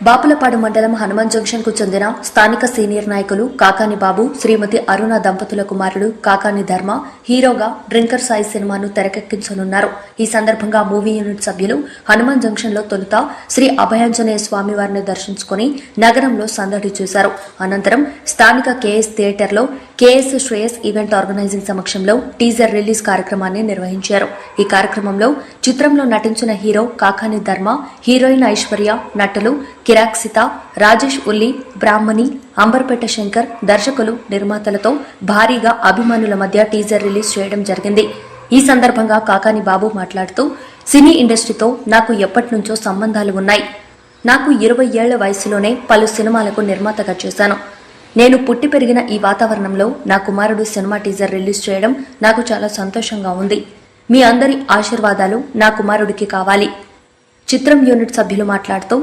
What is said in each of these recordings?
బాపులపాడు మండలం హనుమాన్ జంక్షన్కు చెందిన స్థానిక సీనియర్ నాయకులు కాకాని బాబు శ్రీమతి అరుణ దంపతుల కుమారుడు కాకాని ధర్మ హీరోగా డ్రింకర్ సాయి సినిమాను తెరకెక్కించనున్నారు. ఈ సందర్భంగా మూవీ యూనిట్ సభ్యులు హనుమాన్ జంక్షన్లో తొలుత శ్రీ అభయాంజనేయ స్వామి వారిని దర్శించుకుని నగరంలో సందడి చేశారు. అనంతరం స్థానిక కేఎస్ థియేటర్లో కేఎస్ శ్రేయస్ ఈవెంట్ ఆర్గనైజింగ్ సమక్షంలో టీజర్ రిలీజ్ కార్యక్రమాన్ని నిర్వహించారు. ఈ కార్యక్రమంలో చిత్రంలో నటించిన హీరో కాకాని ధర్మ హీరోయిన్ ఐశ్వర్య నటులు కిరాక్సిత రాజేష్ ఉల్లి బ్రాహ్మణి అంబర్పేట శంకర్ దర్శకులు నిర్మాతలతో భారీగా అభిమానుల మధ్య టీజర్ రిలీజ్ చేయడం జరిగింది. ఈ సందర్భంగా కాకాని బాబు మాట్లాడుతూ సినీ ఇండస్ట్రీతో నాకు ఎప్పటి నుంచో సంబంధాలు ఉన్నాయి. నాకు ఇరవై ఏళ్ళ వయసులోనే పలు సినిమాలకు నిర్మాతగా చేశాను. నేను పుట్టి పెరిగిన ఈ వాతావరణంలో నా కుమారుడు సినిమా టీజర్ రిలీజ్ చేయడం నాకు చాలా సంతోషంగా ఉంది. మీ అందరి ఆశీర్వాదాలు నా కుమారుడికి కావాలి. చిత్రం యూనిట్ సభ్యులు మాట్లాడుతూ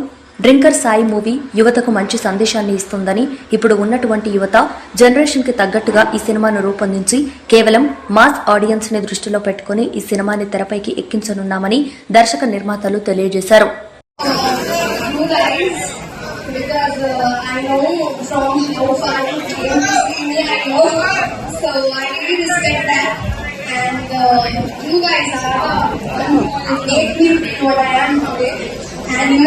డ్రింకర్ సాయి మూవీ యువతకు మంచి సందేశాన్ని ఇస్తుందని ఇప్పుడు ఉన్నటువంటి యువత జనరేషన్కి తగ్గట్టుగా ఈ సినిమాను రూపొందించి కేవలం మాస్ ఆడియన్స్ని దృష్టిలో పెట్టుకుని ఈ సినిమాని తెరపైకి ఎక్కించనున్నామని దర్శక నిర్మాతలు తెలియజేశారు. Because uh, I know from how And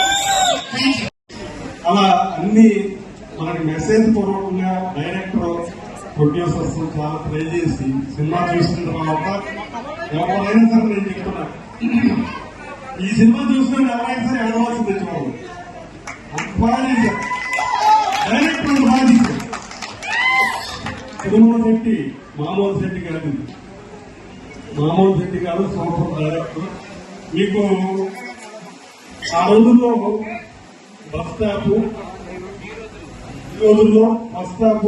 అలా అన్ని మనకి మెసేజ్ పూర్వకంగా డైరెక్టర్ ప్రొడ్యూసర్స్ చాలా ట్రై చేసి సినిమా చూసిన తర్వాత ఎవరైనా సరే నేను చెప్తున్నా. ఈ సినిమా చూసిన ఎవరైనా సరే ఏడవలసి తెచ్చుకోవాలి. డైరెక్టర్ అంత తిరుమల శెట్టి మామూలు శెట్టి కాదు. మామూలు శెట్టి గారు సంవత్సరం డైరెక్టర్ మీకు ఆ రోజుల్లో బస్ స్టాప్ ఈ రోజుల్లో బస్ స్టాప్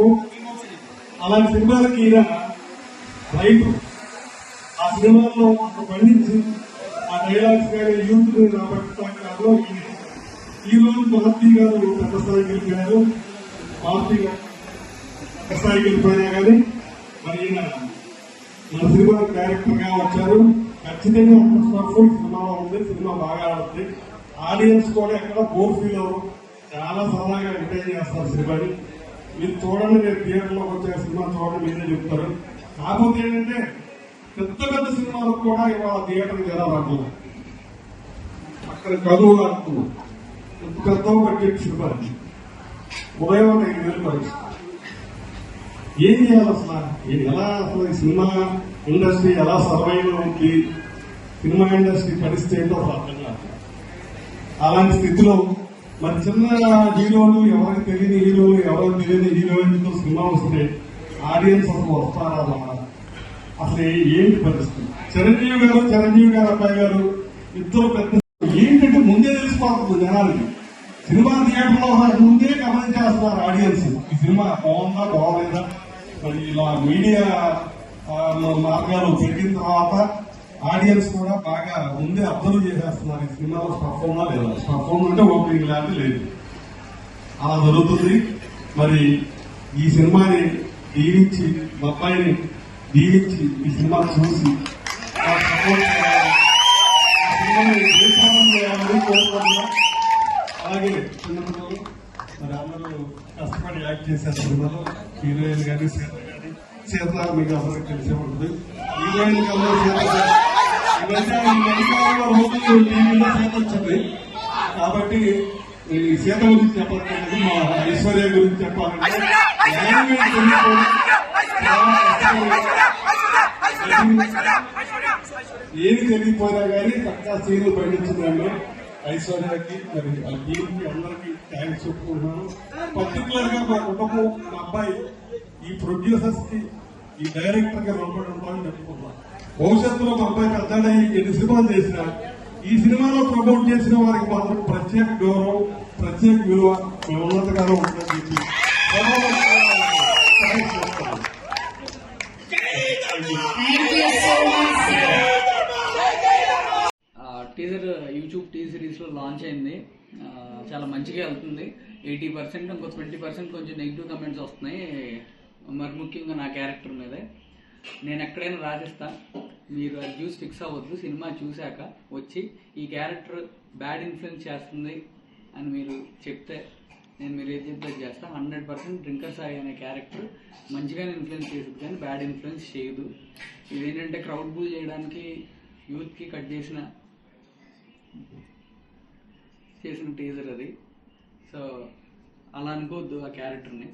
అలాంటి సినిమాలకి ఈయన రైతు ఆ సినిమాల్లో ఒక పండించి ఆ డైలాగ్స్ కానీ యూత్ని రాబట్టడంలో ఈ రోజు మహర్తి గారు పెద్ద స్థాయికి వెళ్ళిపోయారు. మారుతి గారు పెద్ద స్థాయికి వెళ్ళిపోయినా కానీ మరి ఈయన మన సినిమా డైరెక్టర్గా వచ్చారు. ఖచ్చితంగా సక్సెస్ఫుల్ సినిమాలో ఉంది. సినిమా బాగా ఆడుతుంది ఆడియన్స్ కూడా ఎక్కడ బోర్ ఫీల్ అవ్వరు. చాలా సరదాగా ఎంటర్టైన్ చేస్తారు సినిమాని. మీరు చూడండి మీరు థియేటర్లోకి వచ్చే సినిమా చూడండి మీరే చెప్తారు. కాకపోతే ఏంటంటే పెద్ద పెద్ద సినిమాలకు కూడా ఇవాళ థియేటర్ ఎలా అక్కడ కదువు అంటున్నాం ఎంత పెద్ద బడ్జెట్ సినిమా ఉదయం ఐదు వేలు పరిస్థితి ఏం చేయాలి అసలు? ఇది ఎలా అసలు ఈ సినిమా ఇండస్ట్రీ ఎలా సర్వైవ్ అవుతుంది సినిమా ఇండస్ట్రీ పరిస్థితి ఏంటో అసలు అర్థం కాదు. అలాంటి స్థితిలో మరి చిన్న హీరోలు ఎవరికి తెలియని హీరోలు ఎవరికి తెలియని హీరోయిన్తో సినిమా వస్తే ఆడియన్స్ అసలు వస్తారా అసలు ఏంటి పరిస్థితి? చిరంజీవి గారు చిరంజీవి గారు అబ్బాయి గారు ఇద్దరు పెద్ద ఏంటంటే ముందే తెలిసిపోతుంది జనాలకి. సినిమా థియేటర్లో ముందే గమనించేస్తున్నారు ఆడియన్స్. ఈ సినిమా బాగుందా బాగోలేదా? మరి ఇలా మీడియా మార్గాలు పెట్టిన తర్వాత ఆడియన్స్ కూడా బాగా ముందే అబ్జర్వ్ చేసేస్తున్నారు ఈ సినిమాలో స్టఫ్ లేదా పర్ఫార్మ్ అంటే ఓపెనింగ్ లాంటి లేదు. అలా జరుగుతుంది. మరి ఈ సినిమాని దీవించి మా అబ్బాయిని దీవించి ఈ సినిమా చూసి ఆ అలాగే చిన్నపిల్లలు మరి అందరూ కష్టపడి యాక్ట్ చేశారు సినిమాలో. హీరోయిన్ కానీ సీత కానీ సీత మీకు అందరికి తెలిసే ఉంటుంది. హీరోయిన్ కన్నా సీత మధ్యకాలంలో రోజులు టీవీలో వచ్చింది కాబట్టి ఈ సీత గురించి చెప్పాలంటే మా ఐశ్వర్య గురించి చెప్పాలంటే ఏమి తెలియకపోయినా కానీ చక్కగా సీన్లు పండించిందండి ఐశ్వర్యకి మరి టీంకి అందరికి థ్యాంక్స్ చెప్పుకుంటున్నాను. పర్టికులర్గా మా కుటుంబం మా అబ్బాయి ఈ ప్రొడ్యూసర్స్కి ఈ డైరెక్టర్గా రుణపడి ఉంటామని చెప్పుకుంటున్నాను భవిష్యత్తులో మా అబ్బాయి పెద్దడై ఎన్ని సినిమాలు చేసినా ఈ సినిమాలో ప్రమోట్ చేసిన వారికి మాత్రం ప్రత్యేక గౌరవం ప్రత్యేక విలువ మీ ఉంటుందని చెప్పి టీజర్ యూట్యూబ్ టీ సిరీస్లో లాంచ్ అయింది. చాలా మంచిగా వెళ్తుంది. ఎయిటీ పర్సెంట్ ఇంకో ట్వంటీ పర్సెంట్ కొంచెం నెగిటివ్ కమెంట్స్ వస్తున్నాయి. మరి ముఖ్యంగా నా క్యారెక్టర్ మీదే. నేను ఎక్కడైనా రాజేస్తా. మీరు అది చూసి ఫిక్స్ అవ్వద్దు. సినిమా చూశాక వచ్చి ఈ క్యారెక్టర్ బ్యాడ్ ఇన్ఫ్లుయెన్స్ చేస్తుంది అని మీరు చెప్తే నేను మీరు ఏది చెప్తే చేస్తా. హండ్రెడ్ పర్సెంట్ డ్రింకర్ సాయి అనే క్యారెక్టర్ మంచిగానే ఇన్ఫ్లుయెన్స్ చేస్తుంది కానీ బ్యాడ్ ఇన్ఫ్లుయెన్స్ చేయదు. ఇదేంటంటే క్రౌడ్ బుల్ చేయడానికి యూత్కి కట్ చేసిన చేసిన టీజర్ అది. సో అలా అనుకోవద్దు ఆ క్యారెక్టర్ని.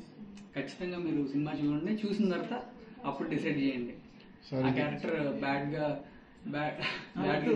ఖచ్చితంగా మీరు సినిమా చూడండి చూసిన తర్వాత అప్పుడు డిసైడ్ చేయండి. ఆ క్యారెక్టర్ బ్యాడ్గా బ్యాడ్ బ్యాడ్